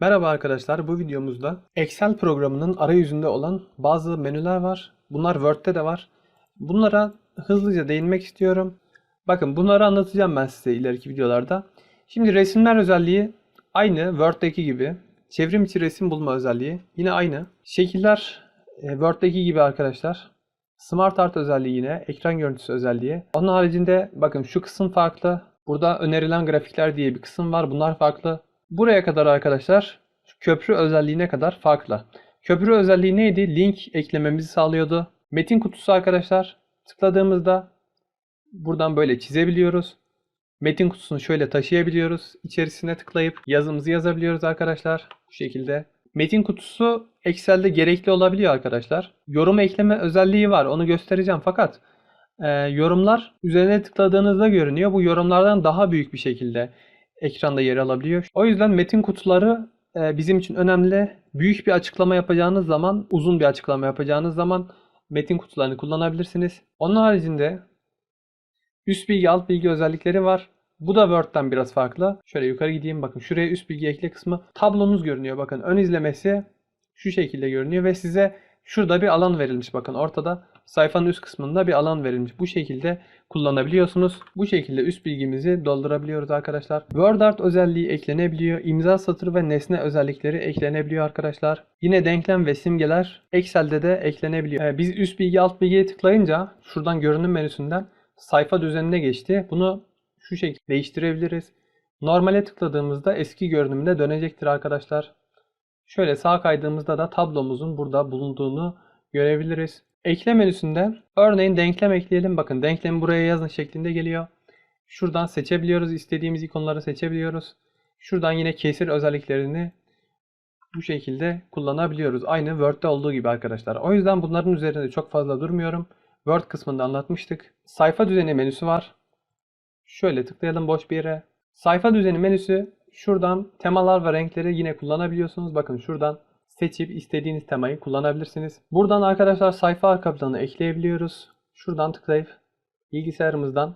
Merhaba arkadaşlar, bu videomuzda Excel programının arayüzünde olan bazı menüler var. Bunlar Word'de de var. Bunlara hızlıca değinmek istiyorum. Bakın bunları anlatacağım ben size ileriki videolarda. Şimdi resimler özelliği aynı Word'deki gibi. Çevrim içi resim bulma özelliği yine aynı. Şekiller e, Word'deki gibi arkadaşlar. Smart Art özelliği yine, ekran görüntüsü özelliği. Onun haricinde bakın şu kısım farklı. Burada önerilen grafikler diye bir kısım var. Bunlar farklı. Buraya kadar arkadaşlar köprü özelliğine kadar farklı. Köprü özelliği neydi? Link eklememizi sağlıyordu. Metin kutusu arkadaşlar tıkladığımızda buradan böyle çizebiliyoruz. Metin kutusunu şöyle taşıyabiliyoruz. İçerisine tıklayıp yazımızı yazabiliyoruz arkadaşlar. Bu şekilde. Metin kutusu Excel'de gerekli olabiliyor arkadaşlar. Yorum ekleme özelliği var. Onu göstereceğim. Fakat e, yorumlar üzerine tıkladığınızda görünüyor. Bu yorumlardan daha büyük bir şekilde ekranda yer alabiliyor. O yüzden metin kutuları e, bizim için önemli. Büyük bir açıklama yapacağınız zaman, uzun bir açıklama yapacağınız zaman metin kutularını kullanabilirsiniz. Onun haricinde üst bilgi, alt bilgi özellikleri var. Bu da Word'den biraz farklı. Şöyle yukarı gideyim. Bakın şuraya üst bilgi ekle kısmı. Tablonuz görünüyor. Bakın ön izlemesi şu şekilde görünüyor ve size şurada bir alan verilmiş. Bakın ortada sayfanın üst kısmında bir alan verilmiş. Bu şekilde kullanabiliyorsunuz. Bu şekilde üst bilgimizi doldurabiliyoruz arkadaşlar. Word Art özelliği eklenebiliyor. İmza satır ve nesne özellikleri eklenebiliyor arkadaşlar. Yine denklem ve simgeler Excel'de de eklenebiliyor. Ee, biz üst bilgi alt bilgiye tıklayınca şuradan görünüm menüsünden sayfa düzenine geçti. Bunu şu şekilde değiştirebiliriz. Normale tıkladığımızda eski görünümüne dönecektir arkadaşlar. Şöyle sağ kaydığımızda da tablomuzun burada bulunduğunu görebiliriz. Ekle menüsünden örneğin denklem ekleyelim. Bakın denklemi buraya yazın şeklinde geliyor. Şuradan seçebiliyoruz. istediğimiz ikonları seçebiliyoruz. Şuradan yine kesir özelliklerini bu şekilde kullanabiliyoruz. Aynı Word'de olduğu gibi arkadaşlar. O yüzden bunların üzerinde çok fazla durmuyorum. Word kısmında anlatmıştık. Sayfa düzeni menüsü var. Şöyle tıklayalım boş bir yere. Sayfa düzeni menüsü şuradan temalar ve renkleri yine kullanabiliyorsunuz. Bakın şuradan seçip istediğiniz temayı kullanabilirsiniz. Buradan arkadaşlar sayfa arka planı ekleyebiliyoruz. Şuradan tıklayıp bilgisayarımızdan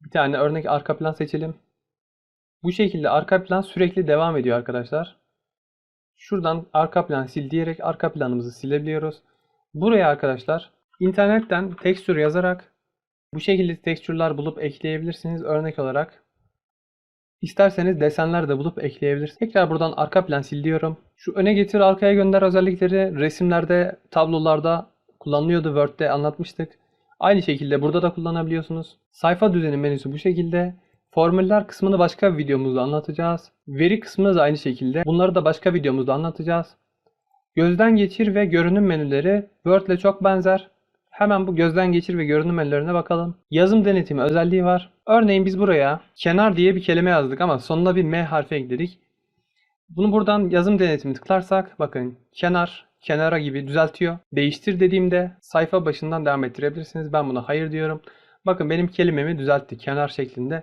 bir tane örnek arka plan seçelim. Bu şekilde arka plan sürekli devam ediyor arkadaşlar. Şuradan arka plan sil diyerek arka planımızı silebiliyoruz. Buraya arkadaşlar internetten tekstür yazarak bu şekilde tekstürler bulup ekleyebilirsiniz örnek olarak. İsterseniz desenler de bulup ekleyebilirsiniz. Tekrar buradan arka plan sil diyorum. Şu öne getir arkaya gönder özellikleri resimlerde, tablolarda kullanılıyordu. Word'de anlatmıştık. Aynı şekilde burada da kullanabiliyorsunuz. Sayfa düzeni menüsü bu şekilde. Formüller kısmını başka videomuzda anlatacağız. Veri kısmını da aynı şekilde. Bunları da başka videomuzda anlatacağız. Gözden geçir ve görünüm menüleri Word ile çok benzer. Hemen bu gözden geçir ve görünüm menülerine bakalım. Yazım denetimi özelliği var. Örneğin biz buraya kenar diye bir kelime yazdık ama sonuna bir M harfi ekledik. Bunu buradan yazım denetimi tıklarsak bakın kenar, kenara gibi düzeltiyor. Değiştir dediğimde sayfa başından devam ettirebilirsiniz. Ben buna hayır diyorum. Bakın benim kelimemi düzeltti. Kenar şeklinde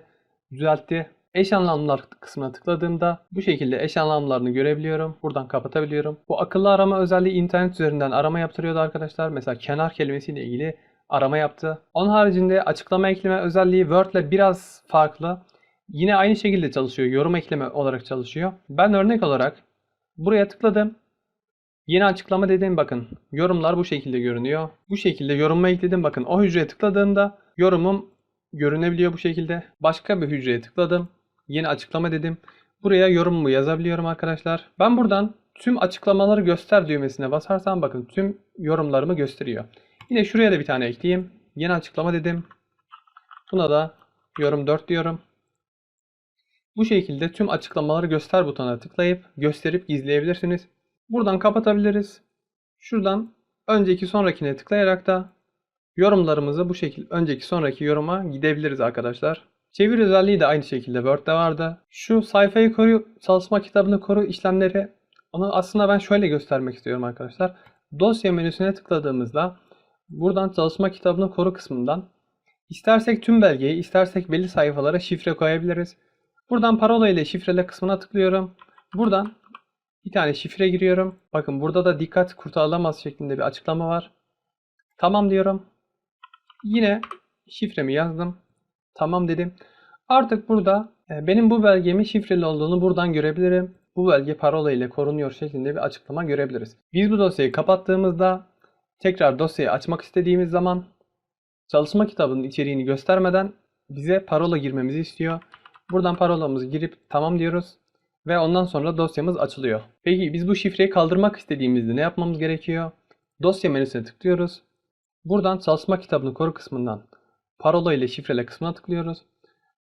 düzeltti. Eş anlamlılar kısmına tıkladığımda bu şekilde eş anlamlarını görebiliyorum. Buradan kapatabiliyorum. Bu akıllı arama özelliği internet üzerinden arama yaptırıyordu arkadaşlar. Mesela kenar kelimesiyle ilgili arama yaptı. Onun haricinde açıklama ekleme özelliği Word ile biraz farklı. Yine aynı şekilde çalışıyor. Yorum ekleme olarak çalışıyor. Ben örnek olarak buraya tıkladım. Yeni açıklama dedim bakın. Yorumlar bu şekilde görünüyor. Bu şekilde yorumumu ekledim. Bakın o hücreye tıkladığımda yorumum görünebiliyor bu şekilde. Başka bir hücreye tıkladım. Yeni açıklama dedim. Buraya yorumumu yazabiliyorum arkadaşlar. Ben buradan tüm açıklamaları göster düğmesine basarsam bakın tüm yorumlarımı gösteriyor. Yine şuraya da bir tane ekleyeyim. Yeni açıklama dedim. Buna da yorum 4 diyorum. Bu şekilde tüm açıklamaları göster butonuna tıklayıp gösterip gizleyebilirsiniz. Buradan kapatabiliriz. Şuradan önceki sonrakine tıklayarak da yorumlarımızı bu şekilde önceki sonraki yoruma gidebiliriz arkadaşlar. Çevir özelliği de aynı şekilde Word'de vardı. Şu sayfayı koru, çalışma kitabını koru işlemleri onu aslında ben şöyle göstermek istiyorum arkadaşlar. Dosya menüsüne tıkladığımızda buradan çalışma kitabını koru kısmından istersek tüm belgeyi, istersek belli sayfalara şifre koyabiliriz. Buradan parola ile şifrele kısmına tıklıyorum. Buradan bir tane şifre giriyorum. Bakın burada da dikkat kurtarılamaz şeklinde bir açıklama var. Tamam diyorum. Yine şifremi yazdım. Tamam dedim. Artık burada e, benim bu belgemin şifreli olduğunu buradan görebilirim. bu belge parola ile korunuyor şeklinde bir açıklama görebiliriz. Biz bu dosyayı kapattığımızda tekrar dosyayı açmak istediğimiz zaman çalışma kitabının içeriğini göstermeden bize parola girmemizi istiyor. Buradan parolamızı girip tamam diyoruz ve ondan sonra dosyamız açılıyor. Peki biz bu şifreyi kaldırmak istediğimizde ne yapmamız gerekiyor? Dosya menüsüne tıklıyoruz. Buradan çalışma kitabını koru kısmından parola ile şifrele kısmına tıklıyoruz.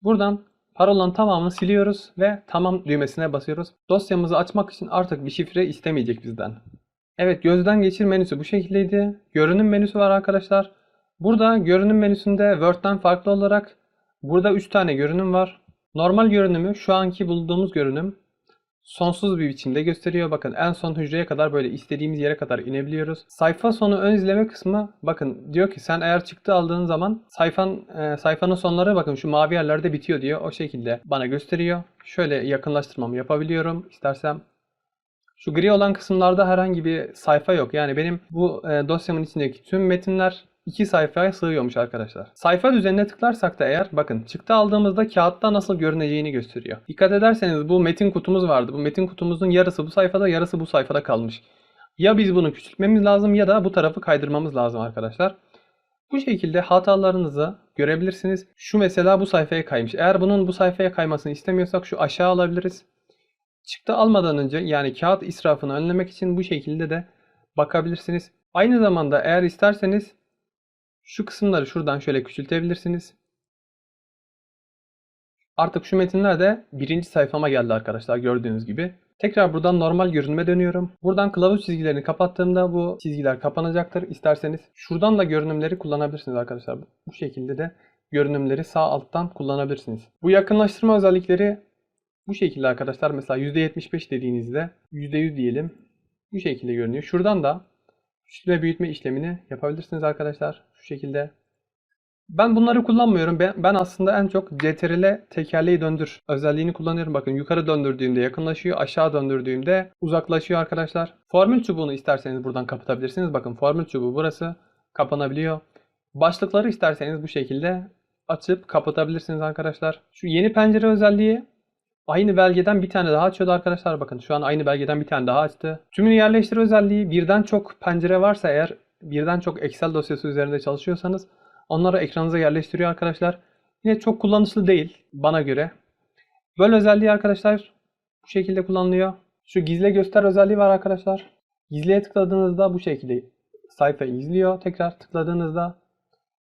Buradan parolanın tamamını siliyoruz ve tamam düğmesine basıyoruz. Dosyamızı açmak için artık bir şifre istemeyecek bizden. Evet gözden geçir menüsü bu şekildeydi. Görünüm menüsü var arkadaşlar. Burada görünüm menüsünde Word'den farklı olarak burada 3 tane görünüm var. Normal görünümü şu anki bulduğumuz görünüm sonsuz bir biçimde gösteriyor. Bakın en son hücreye kadar böyle istediğimiz yere kadar inebiliyoruz. Sayfa sonu ön izleme kısmı bakın diyor ki sen eğer çıktı aldığın zaman sayfan e, sayfanın sonları bakın şu mavi yerlerde bitiyor diyor. O şekilde bana gösteriyor. Şöyle yakınlaştırmamı yapabiliyorum istersem. Şu gri olan kısımlarda herhangi bir sayfa yok. Yani benim bu e, dosyamın içindeki tüm metinler iki sayfaya sığıyormuş arkadaşlar. Sayfa düzenine tıklarsak da eğer bakın çıktı aldığımızda kağıtta nasıl görüneceğini gösteriyor. Dikkat ederseniz bu metin kutumuz vardı. Bu metin kutumuzun yarısı bu sayfada yarısı bu sayfada kalmış. Ya biz bunu küçültmemiz lazım ya da bu tarafı kaydırmamız lazım arkadaşlar. Bu şekilde hatalarınızı görebilirsiniz. Şu mesela bu sayfaya kaymış. Eğer bunun bu sayfaya kaymasını istemiyorsak şu aşağı alabiliriz. Çıktı almadan önce yani kağıt israfını önlemek için bu şekilde de bakabilirsiniz. Aynı zamanda eğer isterseniz şu kısımları şuradan şöyle küçültebilirsiniz. Artık şu metinler de birinci sayfama geldi arkadaşlar gördüğünüz gibi. Tekrar buradan normal görünüme dönüyorum. Buradan kılavuz çizgilerini kapattığımda bu çizgiler kapanacaktır. İsterseniz şuradan da görünümleri kullanabilirsiniz arkadaşlar. Bu şekilde de görünümleri sağ alttan kullanabilirsiniz. Bu yakınlaştırma özellikleri bu şekilde arkadaşlar. Mesela %75 dediğinizde %100 diyelim. Bu şekilde görünüyor. Şuradan da küçültme büyütme işlemini yapabilirsiniz arkadaşlar. Şu şekilde. Ben bunları kullanmıyorum. Ben, aslında en çok CTRL tekerleği döndür özelliğini kullanıyorum. Bakın yukarı döndürdüğümde yakınlaşıyor. Aşağı döndürdüğümde uzaklaşıyor arkadaşlar. Formül çubuğunu isterseniz buradan kapatabilirsiniz. Bakın formül çubuğu burası kapanabiliyor. Başlıkları isterseniz bu şekilde açıp kapatabilirsiniz arkadaşlar. Şu yeni pencere özelliği Aynı belgeden bir tane daha açıyordu arkadaşlar. Bakın şu an aynı belgeden bir tane daha açtı. Tümünü yerleştir özelliği birden çok pencere varsa eğer birden çok Excel dosyası üzerinde çalışıyorsanız onları ekranınıza yerleştiriyor arkadaşlar. Yine çok kullanışlı değil bana göre. Böyle özelliği arkadaşlar bu şekilde kullanılıyor. Şu gizle göster özelliği var arkadaşlar. Gizliye tıkladığınızda bu şekilde sayfayı izliyor. Tekrar tıkladığınızda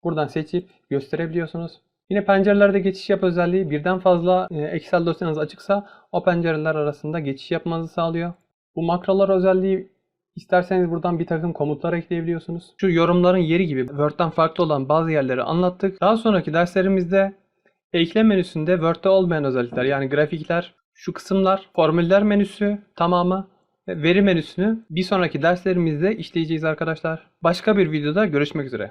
buradan seçip gösterebiliyorsunuz. Yine pencerelerde geçiş yap özelliği birden fazla e, Excel dosyanız açıksa o pencereler arasında geçiş yapmanızı sağlıyor. Bu makrolar özelliği isterseniz buradan bir takım komutlar ekleyebiliyorsunuz. Şu yorumların yeri gibi Word'den farklı olan bazı yerleri anlattık. Daha sonraki derslerimizde ekle menüsünde Word'de olmayan özellikler yani grafikler, şu kısımlar, formüller menüsü tamamı ve veri menüsünü bir sonraki derslerimizde işleyeceğiz arkadaşlar. Başka bir videoda görüşmek üzere.